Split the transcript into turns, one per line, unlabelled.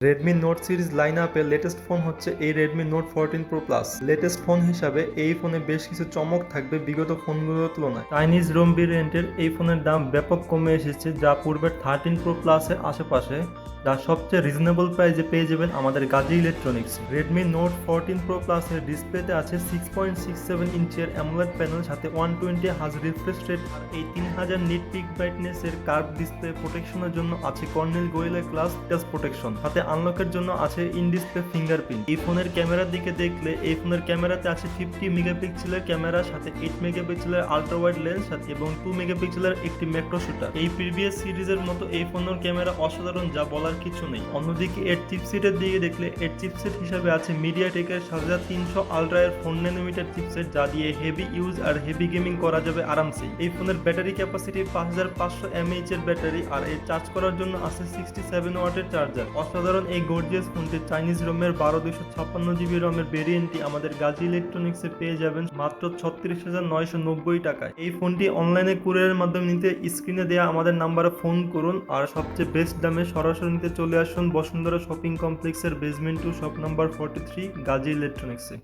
Redmi note series line আপে latest phone হচ্ছে এই Redmi note fourteen pro plus latest phone হিসাবে এই ফোনে বেশ কিছু চমক থাকবে বিগত ফোনগুলোর তুলনায়। চাইনিজ রোম ভেরিয়েন্টের এই ফোনের দাম ব্যাপক কমে এসেছে যা পূর্বের থার্টিন প্রো প্লাসের আশেপাশে। যা সবচেয়ে রিজনেবল প্রাইসে পেয়ে যাবেন আমাদের Gazi electronics Redmi note fourteen pro প্লাসের ডিসপ্লেতে আছে সিক্স পয়েন্ট সিক্স সেভেন ইঞ্চের অ্যামোলেড প্যানেল সাথে ওয়ান টোয়েন্টি হাজ রিফ্রেশ রেট আর এই তিন হাজার নিট পিক ব্রাইটনেসের কার্ভ ডিসপ্লে প্রোটেকশনের জন্য আছে কর্নেল গোয়েলের ক্লাস টেস্ট প্রোটেকশন সাথে আনলকের জন্য আছে ইন ডিসপ্লে ফিঙ্গারপ্রিন্ট এই ফোনের ক্যামেরার দিকে দেখলে, এই ফোনের ক্যামেরাতে আছে ফিফটি মেগাপিক্সেলের ক্যামেরা, সাথে এইট মেগাপিক্সেলের আল্ট্রা ওয়াইড লেন্স এবং টু মেগাপিক্সেলের একটি ম্যাক্রো শুটার এই প্রিভিয়াস সিরিজের মতো এই ফোনের ক্যামেরা অসাধারণ, যা বলার কিছু নেই। অন্যদিকে এর চিপসেটের দিকে দেখলে এর চিপসেট হিসাবে আছে মিডিয়া টেকের সাত হাজার তিনশো আলট্রা এর ফোর ন্যানোমিটার চিপসেট যা দিয়ে হেভি ইউজ আর হেভি গেমিং করা যাবে আরামসে। এই ফোনের ব্যাটারি ক্যাপাসিটি পাঁচ হাজার পাঁচশো এমএইচ এর ব্যাটারি আর এর চার্জ করার জন্য আছে সিক্সটি সেভেন ওয়াটের চার্জার অসাধারণ এই গর্জিয়াস ফোনটি চাইনিজ রোমের বারো দুশো ছাপ্পান্ন জিবি রমের ভেরিয়েন্টটি আমাদের গাজী ইলেকট্রনিক্সে পেয়ে যাবেন মাত্র ছত্রিশ হাজার নয়শো নব্বই টাকায়। এই ফোনটি অনলাইনে কুরিয়ারের মাধ্যমে নিতে স্ক্রিনে দেওয়া আমাদের নাম্বারে ফোন করুন আর সবচেয়ে বেস্ট দামে সরাসরি নিতে চলে আসুন বসুন্ধরা শপিং কমপ্লেক্সের basement two shop number forty three Gazi ইলেকট্রনিক্সে